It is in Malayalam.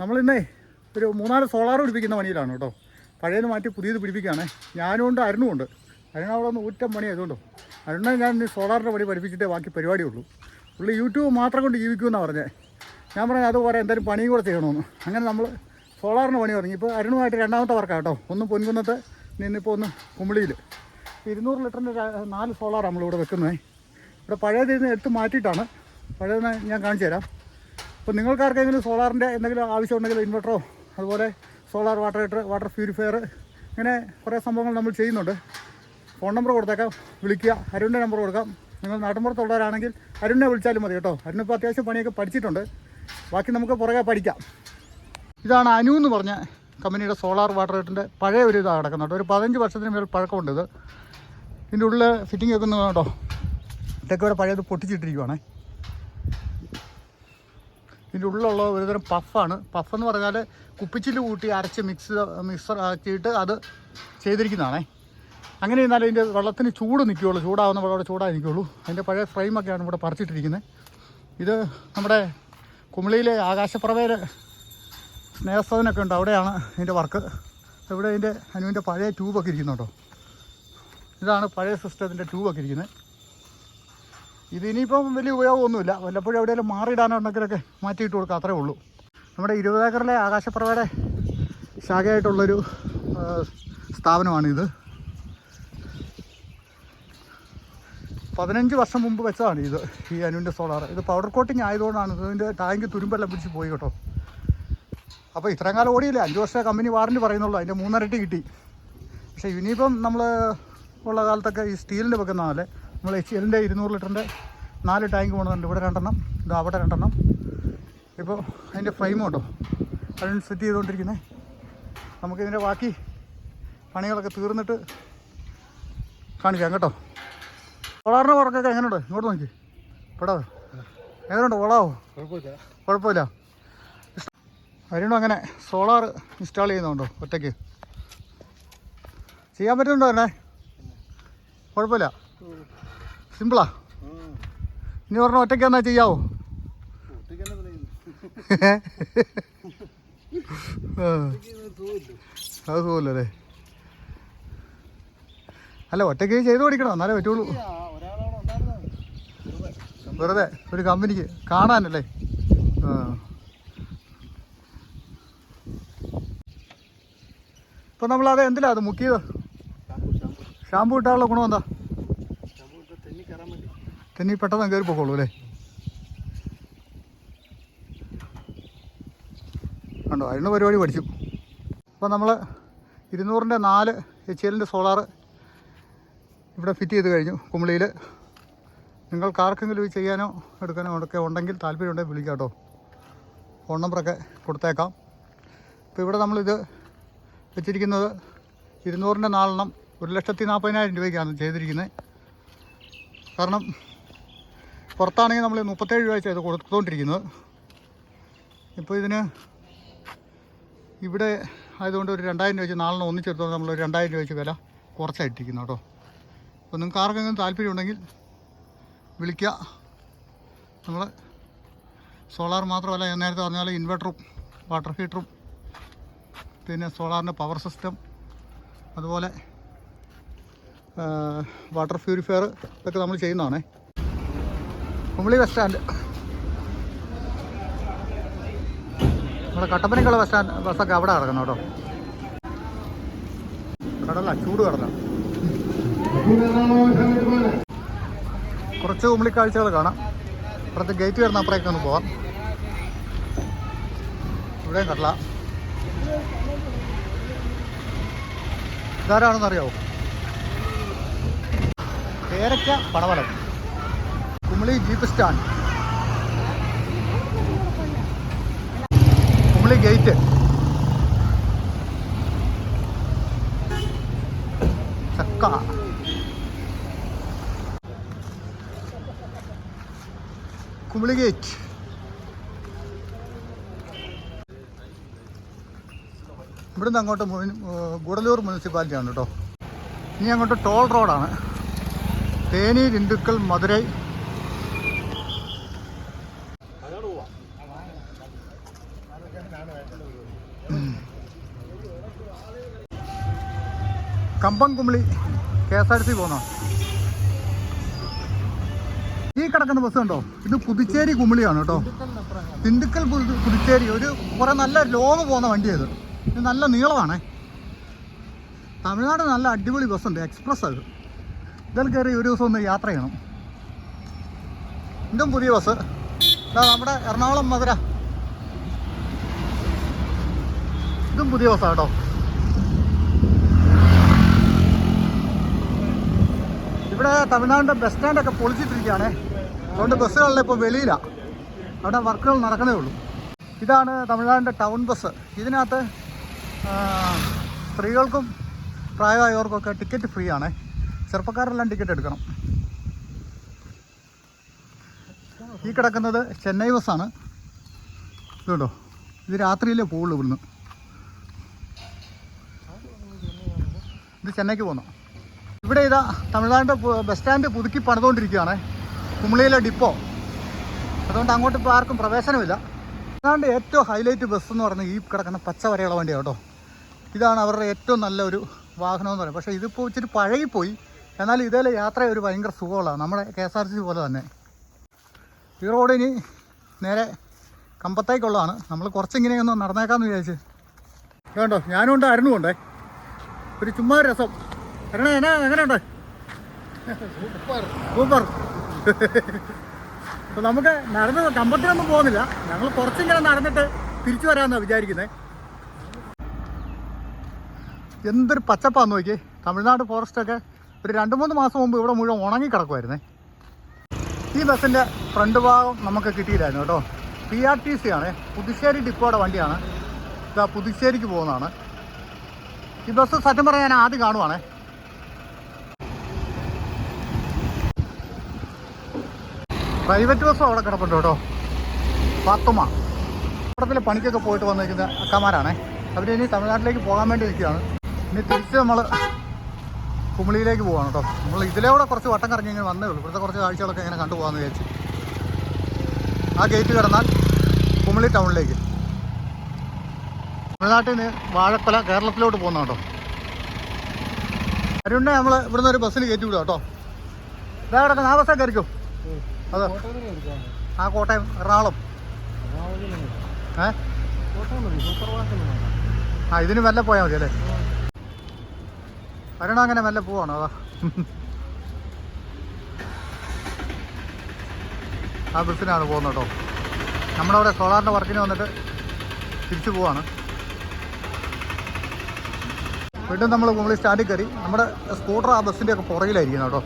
നമ്മളിന്നേ ഒരു മൂന്നാൽ സോളാർ പിടിപ്പിക്കുന്ന പണിയിലാണ് കേട്ടോ. പഴയത് മാറ്റി പുതിയത് പിടിപ്പിക്കുകയാണ്. ഞാനും ഉണ്ട് അരുണും ഉണ്ട്. അരുണ അവിടെ ഒന്ന് ഊറ്റം പണി ആയതുകൊണ്ടോ അരുണ ഞാൻ ഈ സോളാറിന്റെ പണി പഠിപ്പിച്ചിട്ടേ ബാക്കി പരിപാടിയുള്ളൂ പുള്ളി യൂട്യൂബ് മാത്രം കൊണ്ട് ജീവിക്കുമെന്നാണ് പറഞ്ഞത് ഞാൻ പറഞ്ഞു അതുപോലെ എന്തായാലും പണിയും കൂടെ ചെയ്യണമെന്ന്. അങ്ങനെ നമ്മൾ സോളാറിന് പണി തുടങ്ങി. ഇപ്പോൾ അരുണുമായിട്ട് രണ്ടാമത്തെ വർക്കാണ് കേട്ടോ. ഒന്ന് പൊൻകുന്നത്ത് നിന്നിപ്പോൾ ഒന്ന് കുമിളിയിൽ ഇരുന്നൂറ് ലിറ്ററിന്റെ നാല് സോളാർ നമ്മളിവിടെ വെക്കുന്നത് ഇവിടെ പഴയത് എടുത്ത് മാറ്റിയിട്ടാണ്. പഴയത് ഞാൻ കാണിച്ചു തരാം. അപ്പോൾ നിങ്ങൾക്ക് ആർക്കെങ്കിലും സോളാറിന്റെ എന്തെങ്കിലും ആവശ്യം ഉണ്ടെങ്കിൽ ഇൻവെർട്ടറോ അതുപോലെ solar water heater water purifier ഇങ്ങനെ കുറേ സംഭവങ്ങൾ നമ്മൾ ചെയ്യുന്നുണ്ട്. ഫോൺ നമ്പർ കൊടുത്തേക്കാം വിളിക്കുക അരുണിന്റെ നമ്പർ കൊടുക്കാം. നിങ്ങൾ നാട്ടിൻപുറത്തുള്ളവരാണെങ്കിൽ അരുണിനെ വിളിച്ചാലും മതി കേട്ടോ. അരുൺ ഇപ്പോൾ അത്യാവശ്യം പണിയൊക്കെ പഠിച്ചിട്ടുണ്ട്. ബാക്കി നമുക്ക് പുറകെ പഠിക്കാം. ഇതാണ് അനു എന്ന് പറഞ്ഞ കമ്പനിയുടെ സോളാർ വാട്ടർ ഹീറ്ററിന്റെ പഴയ ഒരു ഇതാണ് കിടക്കുന്നത് ഒരു പതിനഞ്ച് വർഷത്തിന് മേൽ പഴക്കമുണ്ട് ഇത്. ഇതിന്റെ ഉള്ളിൽ ഫിറ്റിംഗ് വെക്കുന്നത് കേട്ടോ ഇതൊക്കെ ഇവിടെ പഴയത് പൊട്ടിച്ചിട്ടിരിക്കുവാണേ. ഇതിന്റെ ഉള്ളിലുള്ള ഒരുതരം പഫാണ്. പഫ് എന്ന് പറഞ്ഞാൽ കുപ്പിച്ചിൽ കൂട്ടി അരച്ച് മിക്സ് മിക്സർ ആക്കിയിട്ട് അത് ചെയ്തിരിക്കുന്നതാണേ. അങ്ങനെ ഇരുന്നാലും ഇതിന്റെ വെള്ളത്തിന് ചൂട് നിൽക്കുകയുള്ളൂ. ചൂടാവുന്ന വെള്ളം ചൂടായി നിൽക്കുകയുള്ളൂ. അതിന്റെ പഴയ ഫ്രെയിമൊക്കെയാണ് ഇവിടെ പറിച്ചിട്ടിരിക്കുന്നത്. ഇത് നമ്മുടെ കുമിളിയിലെ ആകാശപ്രവയിൽ സ്നേഹസ്ഥനൊക്കെ ഉണ്ട്. അവിടെയാണ് ഇതിന്റെ വർക്ക് ഇവിടെ ഇതിന്റെ അനുവിന്റെ പഴയ ട്യൂബൊക്കെ ഇരിക്കുന്നുണ്ടോ ഇതാണ് പഴയ സിസ്റ്റത്തിന്റെ ട്യൂബൊക്കെ ഇരിക്കുന്നത്. ഇത് ഇനിയിപ്പം വലിയ ഉപയോഗമൊന്നുമില്ല. വല്ലപ്പോഴും എവിടെയെങ്കിലും മാറിയിടാനുണ്ടെങ്കിലൊക്കെ മാറ്റിയിട്ട് കൊടുക്കുക അത്രേ ഉള്ളൂ. നമ്മുടെ ഇരുപത് ഏക്കറിലെ ആകാശപ്രഭയുടെ ശാഖയായിട്ടുള്ളൊരു സ്ഥാപനമാണിത്. പതിനഞ്ച് വർഷം മുമ്പ് വെച്ചതാണ് ഇത് ഈ അനുവിന്റെ സോളാർ. ഇത് പൗഡർ കോട്ടിങ് ആയതുകൊണ്ടാണ് ഇതിന്റെ ടാങ്ക് തുരുമ്പെല്ലാം പിടിച്ച് പോയി കേട്ടോ. അപ്പോൾ ഇത്രയും കാലം ഓടിയില്ല? അഞ്ച് വർഷത്തെ കമ്പനി വാറന്റി പറയുന്നുള്ളൂ. അതിന്റെ മൂന്നരട്ടി കിട്ടി. പക്ഷേ ഇനിയിപ്പം നമ്മൾ ഉള്ള കാലത്തൊക്കെ ഈ സ്റ്റീലിന്റെ വെക്കുന്നതല്ലേ നമ്മൾ എച്ച് എല്ലിന്റെ ഇരുന്നൂറ് ലിറ്ററിന്റെ നാല് ടാങ്ക് കൊണ്ടുവന്നിട്ടുണ്ട്. ഇവിടെ രണ്ടെണ്ണം ഇത് അവിടെ രണ്ടെണ്ണം. ഇപ്പോൾ അതിന്റെ ഫ്രെയിം ഉണ്ടോ? അതിന് സെറ്റ് ചെയ്തുകൊണ്ടിരിക്കുന്നത് നമുക്കിതിന്റെ ബാക്കി പണികളൊക്കെ തീർന്നിട്ട് കാണിക്കാം കേട്ടോ. സോളാറിന്റെ വർക്കൊക്കെ എങ്ങനെയുണ്ട്? ഇങ്ങോട്ട് നോക്കി. ഇവിടെ എങ്ങനെയുണ്ട്? വളാവോ കുഴപ്പമില്ല. അരുണും അങ്ങനെ സോളാർ ഇൻസ്റ്റാൾ ചെയ്യുന്നുണ്ടോ ഒറ്റയ്ക്ക്? ചെയ്യാൻ പറ്റുന്നുണ്ടോ എന്നെ? കുഴപ്പമില്ല. സിമ്പിളാ ഇനി പറഞ്ഞ ഒറ്റയ്ക്ക് എന്നാ ചെയ്യാവോ? അത് സുഖമല്ലേ അല്ല ഒറ്റയ്ക്ക് ചെയ്ത് പഠിക്കണം എന്നാലേ പറ്റുള്ളൂ. വെറുതെ ഒരു കമ്പനിക്ക് കാണാനല്ലേ? ഇപ്പൊ നമ്മൾ അത് എന്തിലാ അത് മുക്കിയത്? ഷാമ്പു ഇട്ടാനുള്ള ഗുണം എന്താ? തെന്നി പെട്ടെന്ന് കയറി പോക്കോളൂ അല്ലേ? കണ്ടോ അതിന് പരിപാടി പഠിച്ചു. അപ്പോൾ നമ്മൾ ഇരുന്നൂറിന്റെ നാല് എച്ച് എല്ലിന്റെ സോളാർ ഇവിടെ ഫിറ്റ് ചെയ്ത് കഴിഞ്ഞു കുമിളിയിൽ നിങ്ങൾക്ക് ആർക്കെങ്കിലും ഇത് ചെയ്യാനോ എടുക്കാനോ ഒക്കെ ഉണ്ടെങ്കിൽ താല്പര്യമുണ്ടെങ്കിൽ വിളിക്കാം കേട്ടോ. ഫോൺ നമ്പറൊക്കെ കൊടുത്തേക്കാം. ഇപ്പോൾ ഇവിടെ നമ്മളിത് വെച്ചിരിക്കുന്നത് ഇരുന്നൂറിന്റെ നാലെണ്ണം ഒരു ലക്ഷത്തി നാൽപ്പതിനായിരം രൂപയ്ക്കാണ് ചെയ്തിരിക്കുന്നത്. കാരണം പുറത്താണെങ്കിൽ നമ്മൾ മുപ്പത്തേഴ് രൂപ ചെയ്ത് കൊടുത്തുകൊണ്ടിരിക്കുന്നത് ഇപ്പോൾ ഇതിന് ഇവിടെ ആയതുകൊണ്ട് ഒരു രണ്ടായിരം രൂപ വെച്ച് നാലെണ്ണം ഒന്നിച്ചെടുത്തോണ്ട് നമ്മൾ ഒരു രണ്ടായിരം രൂപ വെച്ച് വില കുറച്ചായിട്ടിരിക്കുന്നു കേട്ടോ. അപ്പോൾ നിങ്ങൾക്ക് ആർക്കെങ്കിലും താല്പര്യമുണ്ടെങ്കിൽ വിളിക്കുക. നമ്മൾ സോളാർ മാത്രമല്ല ഞാൻ നേരത്തെ പറഞ്ഞ പോലെ ഇൻവെർട്ടറും വാട്ടർ ഹീറ്ററും പിന്നെ സോളാറിന്റെ പവർ സിസ്റ്റം അതുപോലെ വാട്ടർ പ്യൂരിഫയർ ഇതൊക്കെ നമ്മൾ ചെയ്യുന്നതാണേ. കുമളി ബസ് സ്റ്റാൻഡ് നമ്മുടെ കട്ടപ്പനക്കുള്ള ബസ് സ്റ്റാൻഡ് ബസ്സൊക്കെ അവിടെ കിടക്കണം കേട്ടോ. കടല ചൂട് കടല. കുറച്ച് കുമളി കാഴ്ചകൾ കാണാം. അപ്പുറത്ത് ഗേറ്റ് വരുന്ന അപ്പുറത്തേക്ക് ഒന്ന് പോവാം. ഇവിടെയും കടല. ഇതാരാണെന്ന് അറിയാവോ പേരയ്ക്ക പടവലം. Kumily jeep stand Kumily gate ചക്ക. കുമളി ഗേറ്റ് ഇവിടുന്ന് അങ്ങോട്ട് ഗുഡലൂർ മുനിസിപ്പാലിറ്റി ആണ് കേട്ടോ. ഇനി അങ്ങോട്ട് ടോൾ റോഡാണ്. തേനി ഹിന്ദുക്കൾ Madurai Cumbum Kumily K S R T C പോകുന്ന. ഈ കിടക്കുന്ന ബസ് ഉണ്ടോ ഇത് പുതുച്ചേരി കുമിളിയാണ് കേട്ടോ. തിണ്ടുക്കൽ പുതു- പുതുച്ചേരി. ഒരു കുറെ നല്ല ലോങ് പോകുന്ന വണ്ടിയത് ഇത് നല്ല നീളമാണേ. തമിഴ്നാട് നല്ല അടിപൊളി ബസ്സുണ്ട് എക്സ്പ്രസ് അത്. ഇതിൽ കയറി ഒരു ദിവസം ഒന്ന് യാത്ര ചെയ്യണം. ഇതും പുതിയ ബസ്. നമ്മുടെ എറണാകുളം മധുര. ഇതും പുതിയ ബസ്സാണ് കേട്ടോ. ഇവിടെ തമിഴ്നാടിന്റെ ബസ് സ്റ്റാൻഡൊക്കെ പൊളിച്ചിട്ടിരിക്കുകയാണ്. അതുകൊണ്ട് ബസ്സുകളിൽ ഇപ്പോൾ വെളിയിലാണ് അവിടെ വർക്കുകൾ നടക്കണേ ഉള്ളൂ. ഇതാണ് തമിഴ്നാടിന്റെ ടൗൺ ബസ് ഇതിനകത്ത് സ്ത്രീകൾക്കും പ്രായമായവർക്കൊക്കെ ടിക്കറ്റ് ഫ്രീ ആണ്. ചെറുപ്പക്കാരെല്ലാം ടിക്കറ്റ് എടുക്കണം. ഈ കിടക്കുന്നത് ചെന്നൈ ബസ്സാണ് ഇതുണ്ടോ? ഇത് രാത്രിയിലേ പോവുള്ളൂ ഇവിടുന്ന്. ഇത് ചെന്നൈക്ക് പോകുന്നു ഇവിടെ ഇതാ തമിഴ്നാടിന്റെ ബസ് സ്റ്റാൻഡ് പുതുക്കി പണിതുകൊണ്ടിരിക്കുകയാണ്. കുമളിയിലെ ഡിപ്പോ അതുകൊണ്ട് അങ്ങോട്ട് ഇപ്പോൾ ആർക്കും പ്രവേശനമില്ല. അതാണ്ട് ഏറ്റവും ഹൈലൈറ്റ് ബസ് എന്ന് പറയുന്നത് ഈ കിടക്കുന്ന പച്ച വരെയുള്ള വണ്ടിയാണ് കേട്ടോ. ഇതാണ് അവരുടെ ഏറ്റവും നല്ല ഒരു വാഹനം എന്ന് പറയുന്നത്. പക്ഷേ ഇതിപ്പോൾ ഇച്ചിരി പഴകിപ്പോയി. എന്നാൽ ഇതേ യാത്ര ഒരു ഭയങ്കര സുഖമുള്ളതാണ് നമ്മുടെ കെ എസ് ആർ സി പോലെ തന്നെ. ഈ റോഡ് ഇനി നേരെ കമ്പത്തേക്കുള്ളതാണ്. നമ്മൾ കുറച്ചിങ്ങനെ ഒന്ന് നടന്നേക്കാമെന്ന് വിചാരിച്ച്. വേണ്ടോ ഞാനും ഉണ്ട് അരുണും ഉണ്ടേ. ഒരു ചുമ്മാ രസം. അരുണ എന്നാ എങ്ങനെയുണ്ട്? സൂപ്പർ. അപ്പോൾ നമുക്ക് നടന്ന് കമ്പത്തിനൊന്നും പോകുന്നില്ല. ഞങ്ങൾ കുറച്ചിങ്ങനെ നടന്നിട്ട് തിരിച്ചു വരാമെന്നാണ് വിചാരിക്കുന്നത് എന്തൊരു പച്ചപ്പാന്ന് നോക്കി തമിഴ്നാട് ഫോറസ്റ്റൊക്കെ ഒരു രണ്ട് മൂന്ന് മാസം മുമ്പ് ഇവിടെ മുഴുവൻ ഉണങ്ങി കിടക്കുമായിരുന്നേ ഈ ബസ്സിന്റെ ഫ്രണ്ട് ഭാഗം നമുക്ക് കിട്ടിയില്ലായിരുന്നു കേട്ടോ. പി ആർ ടി സി ആണ്. പുതുശ്ശേരി ഡിപ്പോയുടെ വണ്ടിയാണ്. ഇതാ പുതുശ്ശേരിക്ക് പോകുന്നതാണ്. ഈ ബസ് സത്യം പറഞ്ഞാൽ ഞാൻ ആദ്യം കാണുവാണേ. പ്രൈവറ്റ് ബസ്സും അവിടെ കിടപ്പുണ്ട് കേട്ടോ. പാത്തുമ പടത്തിലെ പണിക്കൊക്കെ പോയിട്ട് വന്നിരിക്കുന്ന അക്കമാരാണേ. ഇനി തമിഴ്നാട്ടിലേക്ക് പോകാൻ വേണ്ടി നിൽക്കുകയാണ്. ഇനി തിരിച്ച് നമ്മൾ കുമിളിയിലേക്ക് പോവാണ് കേട്ടോ. നമ്മൾ ഇതിലൂടെ കുറച്ച് വട്ടം കറങ്ങി ഇങ്ങനെ വന്നേ ഉള്ളൂ. ഇവിടുത്തെ കുറച്ച് കാഴ്ചകളൊക്കെ ഇങ്ങനെ കണ്ടുപോകാമെന്ന് വിചാരിച്ചു. ആ ഗേറ്റ് കിടന്നാൽ കുമിളി ടൗണിലേക്ക് തമിഴ്നാട്ടിൽ നിന്ന് വാഴക്കൊല കേരളത്തിലോട്ട് പോകുന്ന കേട്ടോ. അരുണ്ണെ നമ്മൾ ഇവിടുന്ന് ഒരു ബസ്സിൽ കയറ്റി വിടുക കേട്ടോ. ഇതാ കിടക്കുന്ന. ആ അതെ ആ കോട്ടയം എറണാകുളം. ഏ? ആ ഇതിന് മെല്ലെ പോയാൽ മതി അല്ലേ? വരണോ അങ്ങനെ മെല്ലെ പോവാണോ? അതാ. ആ ബസ്സിനാണ് പോകുന്നത് കേട്ടോ. നമ്മുടെ അവിടെ സോളാറിന്റെ വർക്കിന് വന്നിട്ട് തിരിച്ചു പോവാണ്. വീണ്ടും നമ്മൾ കുമ്പളി സ്റ്റാൻഡിൽ കയറി. നമ്മുടെ സ്കൂട്ടർ ആ ബസ്സിന്റെ ഒക്കെ പുറകിലായിരിക്കണം കേട്ടോ.